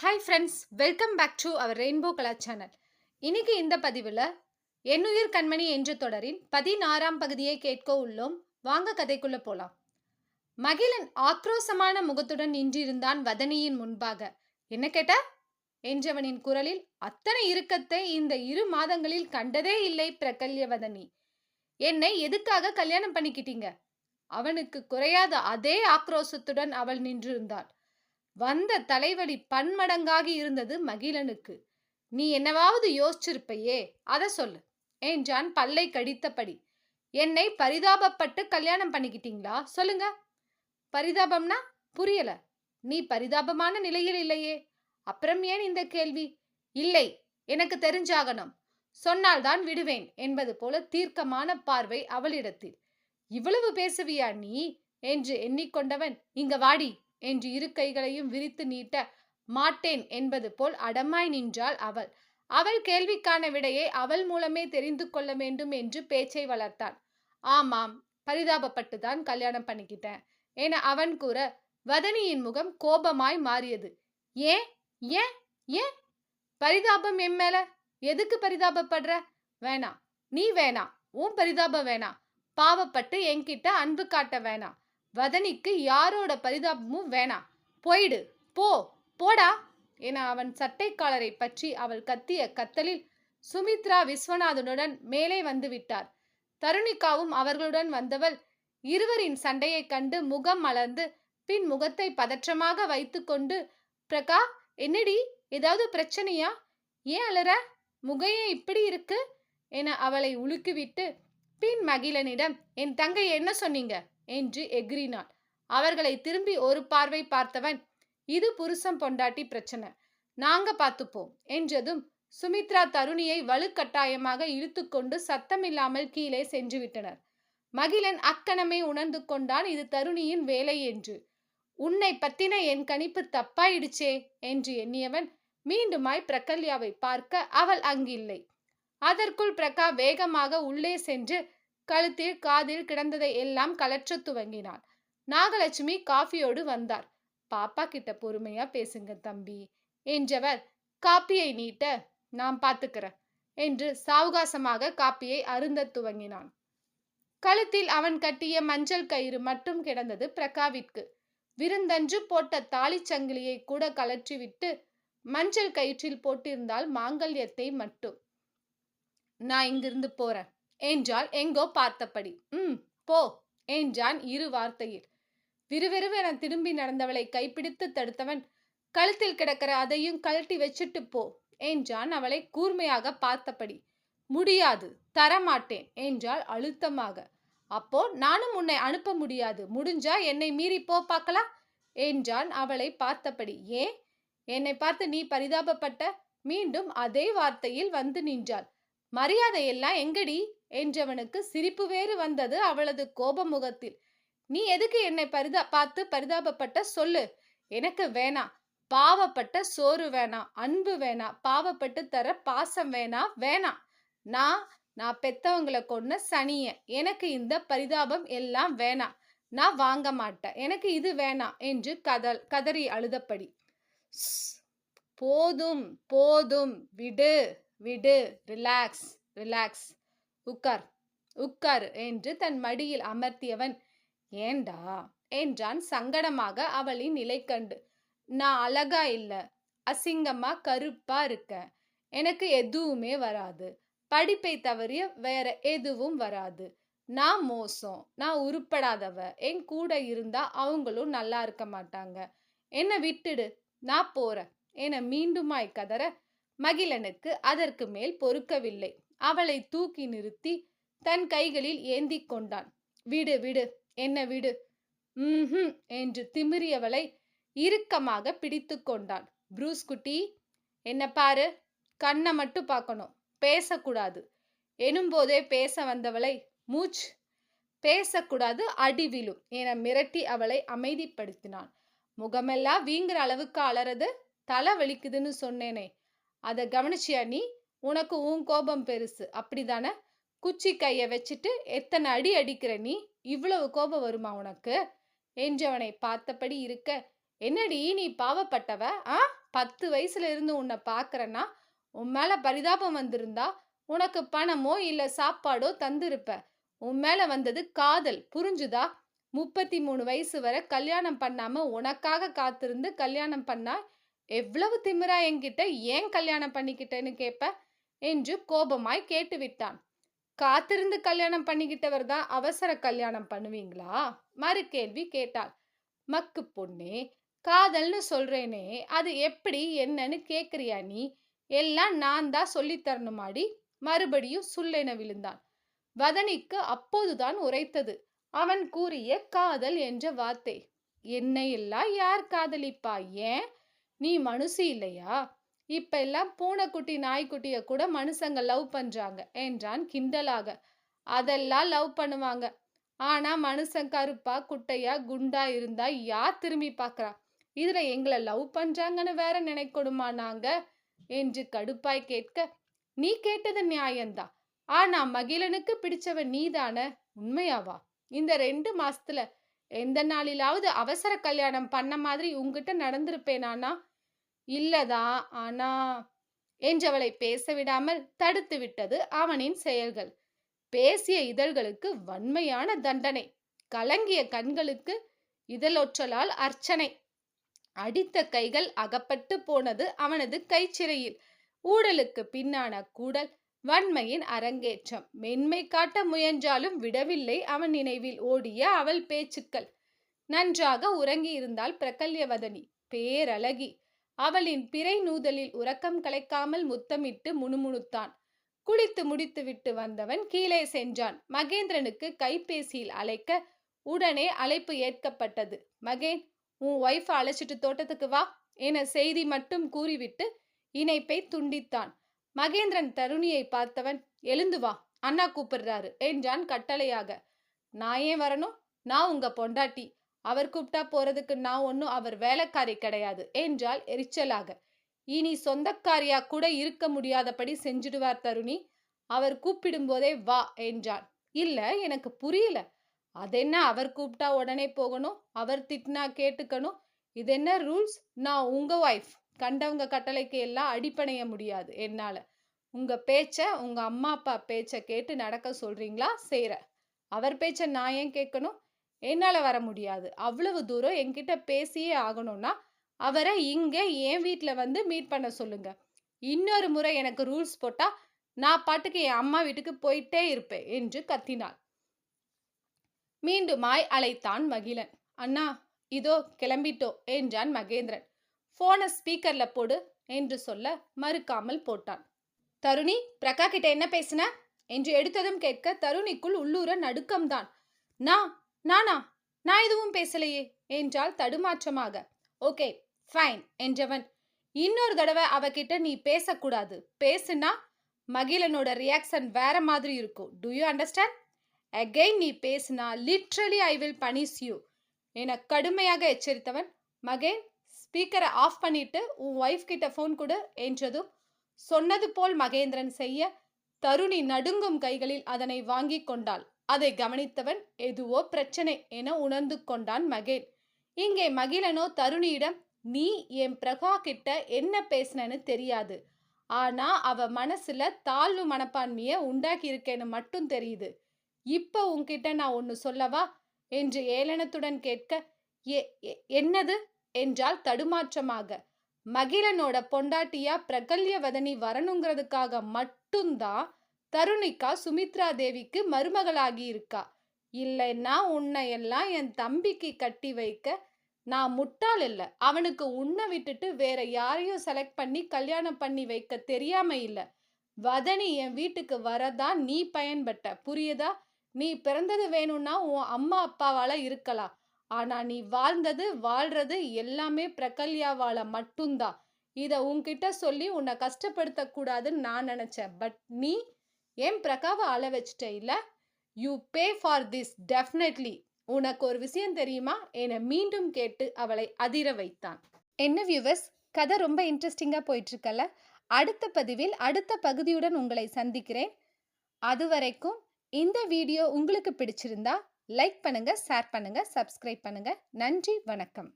Hi friends welcome back to our rainbow Kala channel இன்னைக்கு இந்த பதிவில் எண்ணுயிர் கண்மணி என்ற தொடரின் பதினாறாம் பகுதியை கேட்க உள்ளோம். வாங்க கதைக்குள்ள போலாம். மகிழன் ஆக்ரோசமான முகத்துடன் நின்றிருந்தான் வதனியின் முன்பாக. என்ன கேட்ட? என்றவனின் குரலில் அத்தனை இறுக்கத்தை இந்த இரு மாதங்களில் கண்டதே இல்லை பிரகல்யவதனி என்னை எதுக்காக கல்யாணம் பண்ணிக்கிட்டீங்க? அவனுக்கு குறையாத அதே ஆக்ரோசத்துடன் அவள் நின்றிருந்தாள். வந்த தலைவலி பன்மடங்காகி இருந்தது மகிழனுக்கு. நீ என்னவாவது யோசிச்சிருப்பையே அத சொல்லு என்றான் பல்லை கடித்தபடி. என்னை பரிதாபப்பட்டு கல்யாணம் பண்ணிக்கிட்டீங்களா? சொல்லுங்க. பரிதாபம்னா புரியல. நீ பரிதாபமான நிலையில் இல்லையே. அப்புறம் ஏன் இந்த கேள்வி? இல்லை எனக்கு தெரிஞ்சாகணும். சொன்னால்தான் விடுவேன் என்பது போல தீர்க்கமான பார்வை அவளிடத்தில். இவ்வளவு பேசுவியா நீ? என்று எண்ணிக்கொண்டவன் இங்க வாடி. என்று இரு கைகளையும் விரித்து நீட்ட மாட்டேன் என்பது போல் அடமாய் நின்றாள் அவள். அவள் கேள்விக்கான விடையை அவள் மூலமே தெரிந்து கொள்ள வேண்டும் என்று பேச்சை வளர்த்தான் ஆமாம் பரிதாபப்பட்டுதான் கல்யாணம் பண்ணிக்கிட்டேன் என அவன் கூற வதனியின் முகம் கோபமாய் மாறியது. ஏன் ஏன் ஏன்? பரிதாபம் என் மேல? எதுக்கு பரிதாபப்படுற? வேணாம் நீ வேணாம் உன் பரிதாபம் வேணாம். பாவப்பட்டு என்கிட்ட அன்பு காட்ட வேணாம். வதனிக்கு யாரோட பரிதாபமும் வேணாம். போயிடு. போ. போடா. என அவன் சட்டைக்காலரை பற்றி அவள் கத்திய கத்தலில் சுமித்ரா விஸ்வநாதனுடன் மேலே வந்து விட்டார். தருணிகாவும் அவர்களுடன் வந்தவள் இருவரின் சண்டையைக் கண்டு முகம் மலர்ந்து பின் முகத்தை பதற்றமாக வைத்துக்கொண்டு பிரகா என்னடி? ஏதாவது பிரச்சனையா? ஏன் அலற? முகையே இப்படி இருக்கு? என அவளை உலுக்கிவிட்டு பின் மகிழனிடம் என் தங்கை என்ன சொன்னீங்க? என்று எகிரினாள் அவர்களை திரும்பி ஒரு பார்வை பார்த்தவன் இது புருஷம் பொண்டாட்டி பிரச்சனை. நாங்க பார்த்துப்போம் என்றதும் சுமித்ரா தருணியை வலுக்கட்டாயமாக இழுத்துக்கொண்டு சத்தமில்லாமல் கீழே சென்று விட்டனர். மகிழன் அக்கணமே உணர்ந்து கொண்டான் இது தருணியின் வேலை என்று. உன்னை பத்தின என் கணிப்பு தப்பாயிடுச்சே என்று எண்ணியவன் மீண்டுமாய் பிரகல்யாவை பார்க்க அவள் அங்கில்லை. அதற்குள் பிரகா வேகமாக உள்ளே சென்று கழுத்தில் காதில் கிடந்ததை எல்லாம் கலற்ற துவங்கினாள். நாகலட்சுமி காஃபியோடு வந்தார். பாப்பா கிட்ட பொறுமையா பேசுங்க தம்பி. என்றவர் காப்பியை நீட்ட நான் பார்த்துக்கிறேன் என்று சாவகாசமாக காப்பியை அருந்த துவங்கினான். கழுத்தில் அவன் கட்டிய மஞ்சள் கயிறு மட்டும் கிடந்தது பிரகாவிற்கு. விருந்தன்று போட்ட தாலிச் சங்கிலியை கூட கலற்றிவிட்டு மஞ்சள் கயிற்றில் போட்டிருந்தால் மாங்கல்யத்தை மட்டும். நான் இங்கிருந்து போறேன். என்றாள் எங்கோ பார்த்தபடி. ம் போ என்றான் இரு வார்த்தையில். விறுவிறுவென திரும்பி நடந்தவளை கைப்பிடித்து தடுத்தவன் கழுத்தில் கிடக்கிற அதையும் கழட்டி வச்சுட்டு போ என்றான் அவளை கூர்மையாக பார்த்தபடி. முடியாது தரமாட்டேன் என்றாள் அழுத்தமாக. அப்போ நானும் உன்னை அனுப்ப முடியாது முடிஞ்சா என்னை மீறி போ பார்க்கலாம் என்றான் அவளை பார்த்தபடி. ஏன் என்னை பார்த்து நீ பரிதாபப்பட்ட மீண்டும் அதே வார்த்தையில் வந்து நின்றாள். மரியாதையெல்லாம் எங்கடி? என்றவனுக்கு சிரிப்பு வேறு வந்தது அவளது கோப முகத்தில் நீ எதுக்கு என்னை பரிதா பார்த்து பரிதாபப்பட்ட சொல்லு. எனக்கு வேணாம் பாவப்பட்ட சோறு வேணாம் அன்பு வேணாம் பாவப்பட்டு தர பாசம் வேணாம் வேணாம் நான் நான் பெத்தவங்களை கொன்ன சனிய. எனக்கு இந்த பரிதாபம் எல்லாம் வேணாம் நான் வாங்க மாட்டேன் எனக்கு இது வேணாம் என்று கதல் கதறி அழுதபடி. போதும் போதும். விடு விடு. Relax relax. உட்கார் உட்கார் என்று தன் மடியில் அமர்த்தியவன். ஏண்டா? என்றான் சங்கடமாக அவளின் நிலை கண்டு நான் அழகா இல்ல அசிங்கமா கருப்பா இருக்கேன் எனக்கு எதுவுமே வராது. படிப்பை தவறிய வேற எதுவும் வராது. நான் மோசம் நான் உருப்படாதவ. என் கூட இருந்தா அவங்களும் நல்லா இருக்க மாட்டாங்க. என்னை விட்டுடு நான் போறேன். என மீண்டுமாய் கதற மகிழனுக்கு அதற்கு மேல் பொறுக்கவில்லை. அவளை தூக்கி நிறுத்தி தன் கைகளில் ஏந்தி கொண்டான். விடு விடு என்ன விடு? ம் என்று திமிரியவளை இறுக்கமாக பிடித்து கொண்டான். ப்ரூஸ் குட்டி என்ன பாரு கண்ணை மட்டும் பார்க்கணும் பேசக்கூடாது. எனும்போதே பேச வந்தவளை மூச் பேசக்கூடாது அடி விழும் என மிரட்டி அவளை அமைதிப்படுத்தினான். முகமெல்லாம் வீங்குற அளவுக்கு அலறது தலை வலிக்குதுன்னு சொன்னேனே அதை கவனிச்சியா நீ? உனக்கு உன் கோபம் பெருசு. அப்படிதானே? குச்சி கைய வச்சுட்டு எத்தனை அடி அடிக்கிற நீ? இவ்வளவு கோபம் வருமா உனக்கு? என்றவனை பார்த்தபடி இருக்க என்னடி நீ பாவப்பட்டவ? ஆ? பத்து வயசுல இருந்து உன்னை பார்க்கறேன்னா உன் மேல பரிதாபம் வந்திருந்தா உனக்கு பணமோ இல்ல சாப்பாடோ தந்திருப்ப. உன் மேல வந்தது காதல். புரிஞ்சுதா? முப்பத்தி மூணு வயசு வரை கல்யாணம் பண்ணாம உனக்காக காத்திருந்து கல்யாணம் பண்ணா எவ்வளவு திமிரா என்கிட்ட ஏன் கல்யாணம் பண்ணிக்கிட்டேன்னு கேப்ப? என்று கோபமாய் கேட்டு விட்டான் காத்திருந்து கல்யாணம் பண்ணிக்கிட்டவர் தான் அவசர கல்யாணம் பண்ணுவீங்களா? மறு கேள்வி கேட்டாள். மக்கு பொண்ணே காதல்னு சொல்றேனே அது எப்படி என்னன்னு கேக்குறியா நீ? எல்லாம் நான் தான் சொல்லித்தரணுமாடி மறுபடியும் சுல்லென விழுந்தான். வதனிக்கு அப்போதுதான் உரைத்தது. அவன் கூறிய காதல் என்ற வார்த்தை என்னையெல்லாம் யார் காதலிப்பா ஏன்? நீ மனுஷி இல்லையா? இப்ப எல்லாம் பூனைக்குட்டி நாய்க்குட்டிய கூட மனுஷங்க லவ் பண்றாங்க. என்றான் கிண்டலாக. அதெல்லாம் லவ் பண்ணுவாங்க. ஆனா மனுஷன் கருப்பா குட்டையா குண்டா இருந்தா யார் திரும்பி பார்க்கறா இதுல எங்களை லவ் பண்றாங்கன்னு வேற நினைக்கணுமா நாங்க? என்று கடுப்பாய் கேட்க நீ கேட்டது நியாயம்தான் ஆனா மகிழனுக்கு பிடிச்சவன் நீதான? உண்மையாவா? இந்த ரெண்டு மாசத்துல எந்த நாளிலாவது அவசர கல்யாணம் பண்ண மாதிரி உங்ககிட்ட நடந்திருப்பேனானா இல்லதா ஆனா என்றவளை பேச விடாமல் தடுத்து விட்டது அவனின் செயல்கள். பேசிய இதழ்களுக்கு வன்மையான தண்டனை கலங்கிய கண்களுக்கு இதழொற்றலால் அர்ச்சனை. அடித்த கைகள் அகப்பட்டு போனது அவனது கைச்சிறையில். ஊடலுக்கு பின்னான கூடல் வன்மையின் அரங்கேற்றம். மென்மை காட்ட முயன்றாலும் விடவில்லை அவன் நினைவில் ஓடிய அவள் பேச்சுக்கள். நன்றாக உறங்கி இருந்தால் பிரகல்யவதனி. பேரழகி அவளின் பிறை நூதலில் உறக்கம் கலைக்காமல் முத்தமிட்டு முணுமுணுத்தான். குளித்து முடித்துவிட்டு வந்தவன் கீழே சென்றான். மகேந்திரனுக்கு கைபேசியில் அழைக்க உடனே அழைப்பு ஏற்கப்பட்டது. மகேன் உன் ஒய்ஃப் அழைச்சிட்டு தோட்டத்துக்கு வா என செய்தி மட்டும் கூறிவிட்டு இணைப்பை துண்டித்தான். மகேந்திரன் தருணியை பார்த்தவன் எழுந்து வா அண்ணா கூப்பிடுறாரு என்றான் கட்டளையாக. நான் ஏன் வரணும்? நான் உங்க பொண்டாட்டி. அவர் கூப்பிட்டா போறதுக்கு நான் ஒன்னும் அவர் வேலைக்காரி கிடையாது என்றால் எரிச்சலாக. இனி சொந்தக்காரியா கூட இருக்க முடியாதபடி செஞ்சிடுவார் தருணி. அவர் கூப்பிடும் போதே வா என்றான். இல்ல எனக்கு புரியல. அதென்ன அவர் கூப்பிட்டா உடனே போகணும்? அவர் திட்டினா கேட்டுக்கணும்? இது என்ன ரூல்ஸ்? நான் உங்க ஒய்ஃப் கண்டவங்க கட்டளைக்கு எல்லாம் அடிப்பணைய முடியாது என்னால. உங்க பேச்ச உங்க அம்மா அப்பா பேச்ச கேட்டு நடக்க சொல்றீங்களா? செய்யற அவர் பேச்ச நான் ஏன் கேட்கணும்? என்னால் வர முடியாது. அவ்வளவு தூரம் என்கிட்ட பேசியே ஆகணும்னா அவரை இங்கே என் வீட்டில் வந்து மீட் பண்ண சொல்லுங்க. இன்னொரு முறை எனக்கு ரூல்ஸ் போட்டால் நான் பாட்டுக்கு என் அம்மா வீட்டுக்கு போயிட்டே இருப்பேன் என்று கத்தினாள். மீண்டுமாய் அழைத்தான் மகிழன். அண்ணா இதோ கிளம்பிட்டோ என்றான் மகேந்திரன். போனை ஸ்பீக்கர்ல போடு என்று சொல்ல மறுக்காமல் போட்டான். தருணி பிரகா கிட்ட என்ன பேசின? என்று எடுத்ததும் கேட்க தருணிக்குள் உள்ளூர நடுக்கம்தான். நான் நானா? நான் எதுவும் பேசலையே. என்றால் தடுமாற்றமாக. ஓகே ஃபைன் என்றவன். இன்னொரு தடவை அவகிட்ட நீ பேசக்கூடாது. பேசுனா மகிழனோட ரியாக்ஷன் வேற மாதிரி இருக்கும். டு யூ அண்டர்ஸ்டாண்ட் அகெயின் நீ பேசுனா literally I will punish you என கடுமையாக எச்சரித்தவன் மகேன் ஸ்பீக்கரை ஆஃப் பண்ணிட்டு உன் ஒய்ஃப் கிட்ட ஃபோன் கொடு என்றதும் சொன்னது போல் மகேந்திரன் செய்ய தருணி நடுங்கும் கைகளில் அதனை வாங்கி கொண்டாள். அதை கவனித்தவன் எதுவோ பிரச்சனை என உணர்ந்து கொண்டான் மகேல். இங்கே மகிழனோ தருணியிடம் நீ என் பிரகா கிட்ட என்ன பேசினன்னு தெரியாது. ஆனா அவ மனசுல தாழ்வு மனப்பான்மைய உண்டாக்கி இருக்கேன்னு மட்டும் தெரியுது. இப்ப உன்கிட்ட நான் ஒன்னு சொல்லவா? என்று ஏளனத்துடன் கேட்க என்னது? என்றால் தடுமாற்றமாக. மகிழனோட பொண்டாட்டியா பிரகல்யவதனி வரணுங்கிறதுக்காக மட்டும்தான் தருணிக்கா சுமித்ரா தேவிக்கு மருமகளாகி இருக்கா இல்லைன்னா உன்னை எல்லாம் என் தம்பிக்கு கட்டி வைக்க நான் முட்டாள் இல்லை. அவனுக்கு உன்னை விட்டுட்டு வேற யாரையும் செலக்ட் பண்ணி கல்யாணம் பண்ணி வைக்க தெரியாம இல்லை. வதனி என் வீட்டுக்கு வரதான் நீ பயன்பட்ட. புரியுதா? நீ பிறந்தது வேணும்னா உன் அம்மா அப்பாவால இருக்கலாம். ஆனா நீ வாழ்ந்தது வாழ்றது எல்லாமே பிரகல்யாவால மட்டும்தான். இதை உன்கிட்ட சொல்லி உன்னை கஷ்டப்படுத்த கூடாதுன்னு நான் நினைச்சேன். பட் நீ ஏன் பிரகாவை அழ வச்சிட்ட இல்ல? You pay for this definitely உனக்கு ஒரு விஷயம் தெரியுமா? என மீண்டும் கேட்டு அவளை அதிர வைத்தான். என்ன வியூவர்ஸ் கதை ரொம்ப இன்ட்ரெஸ்டிங்கா போயிட்டு இருக்கல அடுத்த பதிவில் அடுத்த பகுதியுடன் உங்களை சந்திக்கிறேன். அது வரைக்கும் இந்த வீடியோ உங்களுக்கு பிடிச்சிருந்தா லைக் பண்ணுங்க ஷேர் பண்ணுங்க சப்ஸ்கிரைப் பண்ணுங்க. நன்றி வணக்கம்.